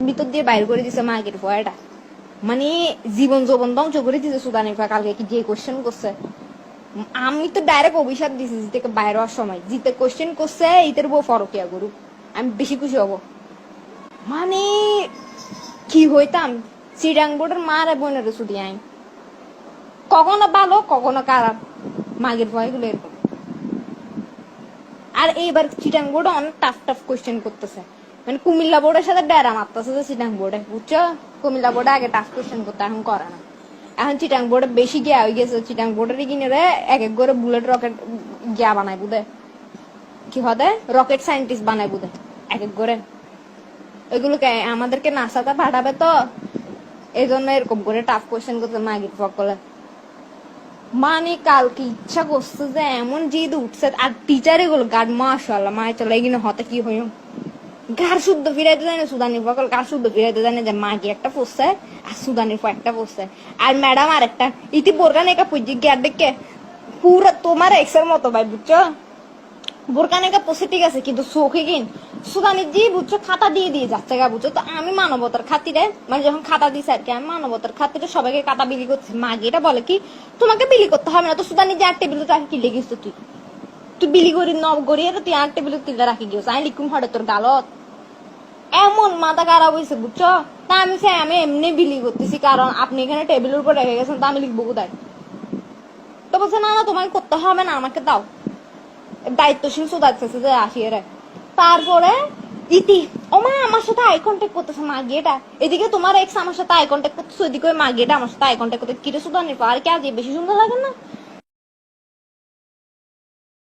ভিতর দিয়ে বাইর করে দিছে মার্কেট ভয়টা। মানে জীবন যৌবন ধ্বংস করে দিছে সুদানি ফা কালকে কি যে কোশ্চেন করছে? আমি তো ডাইরেক্ট অভিশাপ দিছি জিতে বাইর হওয়ার সময়। জিতে কোশ্চেন করছে, ইতের বউ ফরকিয়া গরু আমি বেশি খুশি হব। মানে কি হইতাম? চিরাং বোর্ডের মারে বোনের ছুটি আইন। কখনো ভালো, কখনো খারাপ। মাগের ভয়গুলো এরকম। আর এইবার চিটাং বোর্ডে অনেক টাফ টাফ কোয়েশ্চেন করতেছে। মানে কুমিল্লা বোর্ডের সাথে ডেরা মারতেছে যে চিটাং বোর্ডে বুঝছ? কুমিল্লা বোর্ডে আগে টাফ কোয়েশ্চেন করতে, এখন করে না। এখন চিটাং বোর্ডে বেশি গিয়া হয়ে গেছে। চিটাং বোর্ডের কিনে রে, এক এক করে বুলেট রকেট গিয়া বানায় বুধে। কি হদে রকেট সায়েন্টিস্ট বানায় বুধে, এক এক করে। ওইগুলোকে আমাদেরকে নাসাতে পাঠাবে তো। এই জন্য এরকম করে টাফ কোয়েশ্চেন করতে মাগির সকলে মানে কালকে ইচ্ছা করছে যে এমন জিদ উঠছে, আর টিচার এগুলো গার্ড মাশাল্লাহ মায়ের চলে এগিয়ে হতে কি হইম? গার শুদ্ধ ফিরাইতে জানে, সুদানির ফকল গার শুদ্ধ ফিরাইতে জানে যে মা কি একটা পড়ছে আর সুদানির ফ একটা পড়ছে। আর ম্যাডাম আর একটা ইতি বোরকান একা পুজি গিয়ার দেখে, পুরা তোমার এক্সের মতো ভাই, বুঝছ? বোরকান একা পড়ছে, ঠিক আছে, কিন্তু চোখে কিন সুদানির জি, বুঝছ, খাতা দিয়ে দিয়ে যাচ্ছে গা, বুঝছ? তো আমি মানবতার খাতিরে মানে যখন খাতা দিছে আর কি, আমি মানবতার খাতিরে সবাইকে খাতা বিলি করছি। মা এটা বলে কি, তোমাকে বিলি করতে হবে না তো, সুদানি যে আর টেবিলে রাখি কি লেগিস তুই? তুই বিলি করি ন গড়িয়ে তুই আর টেবিলে তুই রাখি গিয়েছ আমি লিখুম হরে তোর গালত। এমন মাথা খারাপ হয়েছে বুঝছ? তা আমি সে, আমি এমনি বিলি করতেছি, কারণ আপনি এখানে টেবিলের উপর রেখে গেছেন, তা আমি লিখব কোথায়? তো বলছে, না না তোমাকে করতে হবে না, আমাকে দাও। দায়িত্বশীল সুদাচ্ছে যে আসিয়ে রে তারপরে ইতি, ও মা, আমার সাথে আই কন্ট্যাক্ট করতেছে মা গিয়েটা এদিকে তোমার এক্স আমার সাথে আই কন্ট্যাক্ট করতেছে, ওইদিকে ওই মা গিয়েটা আমার সাথে আই কন্ট্যাক্ট করতে কিরে সুদানির আর কি আজ বেশি সুন্দর লাগে না?